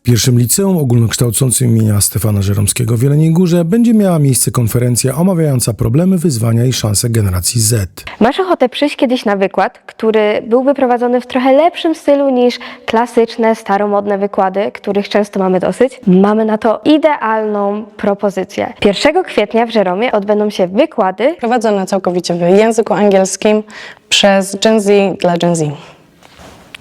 W pierwszym liceum ogólnokształcącym imienia Stefana Żeromskiego w Jeleniej Górze będzie miała miejsce konferencja omawiająca problemy, wyzwania i szanse generacji Z. Masz ochotę przyjść kiedyś na wykład, który byłby prowadzony w trochę lepszym stylu niż klasyczne, staromodne wykłady, których często mamy dosyć? Mamy na to idealną propozycję. 1 kwietnia w Żeromie odbędą się wykłady prowadzone całkowicie w języku angielskim przez Gen Z dla Gen Z.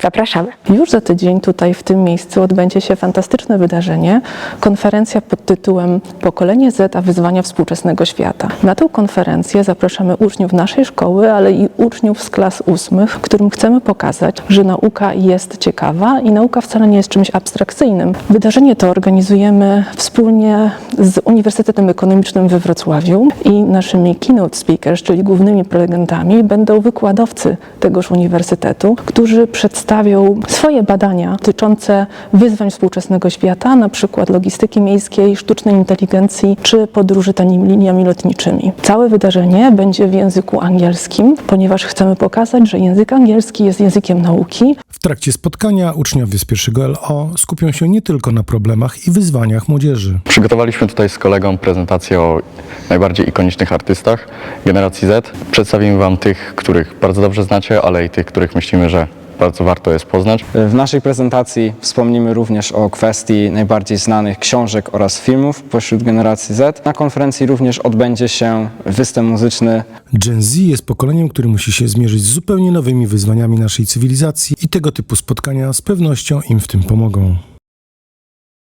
Zapraszamy. Już za tydzień tutaj w tym miejscu odbędzie się fantastyczne wydarzenie, konferencja pod tytułem Pokolenie Z, a wyzwania współczesnego świata. Na tę konferencję zapraszamy uczniów naszej szkoły, ale i uczniów z klas ósmych, którym chcemy pokazać, że nauka jest ciekawa i nauka wcale nie jest czymś abstrakcyjnym. Wydarzenie to organizujemy wspólnie z Uniwersytetem Ekonomicznym we Wrocławiu i naszymi keynote speakers, czyli głównymi prelegentami, będą wykładowcy tegoż uniwersytetu, którzy przedstawią swoje badania dotyczące wyzwań współczesnego świata, na przykład logistyki miejskiej, sztucznej inteligencji czy podróży tanimi liniami lotniczymi. Całe wydarzenie będzie w języku angielskim, ponieważ chcemy pokazać, że język angielski jest językiem nauki, W trakcie spotkania uczniowie z pierwszego LO skupią się nie tylko na problemach i wyzwaniach młodzieży. Przygotowaliśmy tutaj z kolegą prezentację o najbardziej ikonicznych artystach generacji Z. Przedstawimy Wam tych, których bardzo dobrze znacie, ale i tych, których myślimy, że bardzo warto jest poznać. W naszej prezentacji wspomnimy również o kwestii najbardziej znanych książek oraz filmów pośród generacji Z. Na konferencji również odbędzie się występ muzyczny Gen Z jest pokoleniem, które musi się zmierzyć z zupełnie nowymi wyzwaniami naszej cywilizacji i tego typu spotkania z pewnością im w tym pomogą.